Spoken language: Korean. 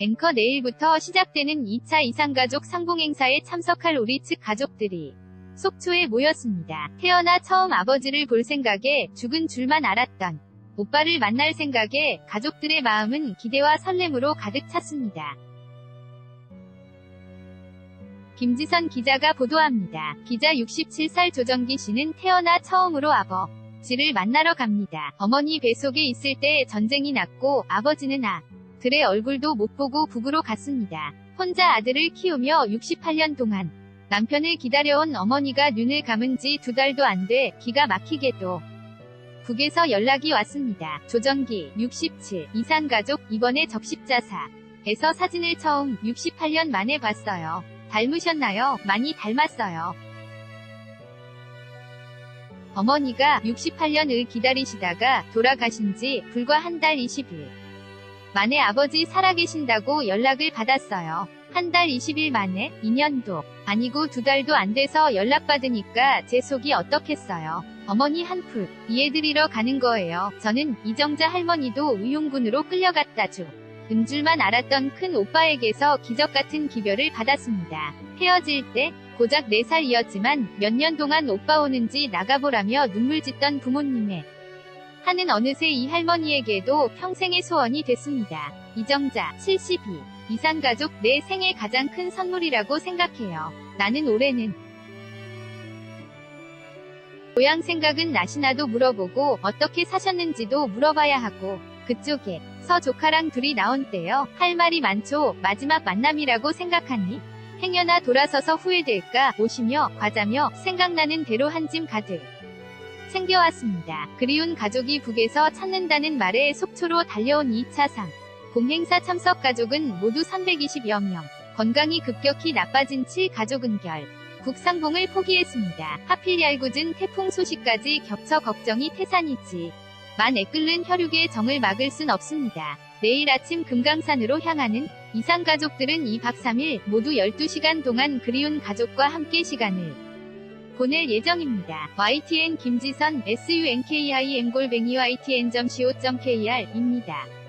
앵커 내일부터 시작되는 2차 이상가족 상봉행사에 참석할 우리 측 가족들이 속초에 모였습니다. 태어나 처음 아버지를 볼 생각에 죽은 줄만 알았던 오빠를 만날 생각에 가족들의 마음은 기대와 설렘으로 가득 찼습니다. 김지선 기자가 보도합니다. 기자 67살 조정기 씨는 태어나 처음으로 아버지를 만나러 갑니다. 어머니 뱃속에 있을 때 전쟁이 났고 아버지는 아 들의 얼굴도 못 보고 북으로 갔습니다. 혼자 아들을 키우며 68년 동안 남편을 기다려온 어머니가 눈을 감은 지 두 달도 안 돼 기가 막히게도 북에서 연락이 왔습니다. 조정기 67 이산 가족 이번에 적십자사에서 사진을 처음 68년 만에 봤어요. 닮으셨나요? 많이 닮았어요. 어머니가 68년을 기다리시다가 돌아가신 지 불과 한 달 20일 만에 아버지 살아계신다고 연락을 받았어요. 한 달 20일 만에 2년도 아니고 두 달도 안 돼서 연락받으니까 제 속이 어떻겠어요. 어머니 한풀 이해드리러 가는 거예요. 저는 이정자 할머니도 의용군으로 끌려갔다죠. 음줄만 알았던 큰 오빠에게서 기적같은 기별을 받았습니다. 헤어질 때 고작 4살이었지만 몇 년 동안 오빠 오는지 나가보라며 눈물 짓던 부모님의 하는 어느새 이 할머니에게도 평생의 소원이 됐습니다. 이정자 72 이산가족 내 생애 가장 큰 선물이라고 생각해요. 나는 올해는 고향 생각은 나시나도 물어보고 어떻게 사셨는지도 물어봐야 하고 그쪽에 서 조카랑 둘이 나온 때요. 할 말이 많죠. 마지막 만남이라고 생각하니? 행여나 돌아서서 후회될까 오시며 과자며 생각나는 대로 한 짐 가득 챙겨왔습니다. 그리운 가족이 북에서 찾는다는 말에 속초로 달려온 2차 상 공행사 참석 가족은 모두 320여 명. 건강이 급격히 나빠진 7 가족 은결. 국상봉을 포기했습니다. 하필 얄궂은 태풍 소식까지 겹쳐 걱정이 태산이지. 만 애끓는 혈육의 정을 막을 순 없습니다. 내일 아침 금강산으로 향하는 이상 가족들은 2박 3일 모두 12시간 동안 그리운 가족과 함께 시간을 보낼 예정입니다. YTN 김지선 SUNKIM 골뱅이 YTN.co.kr 입니다.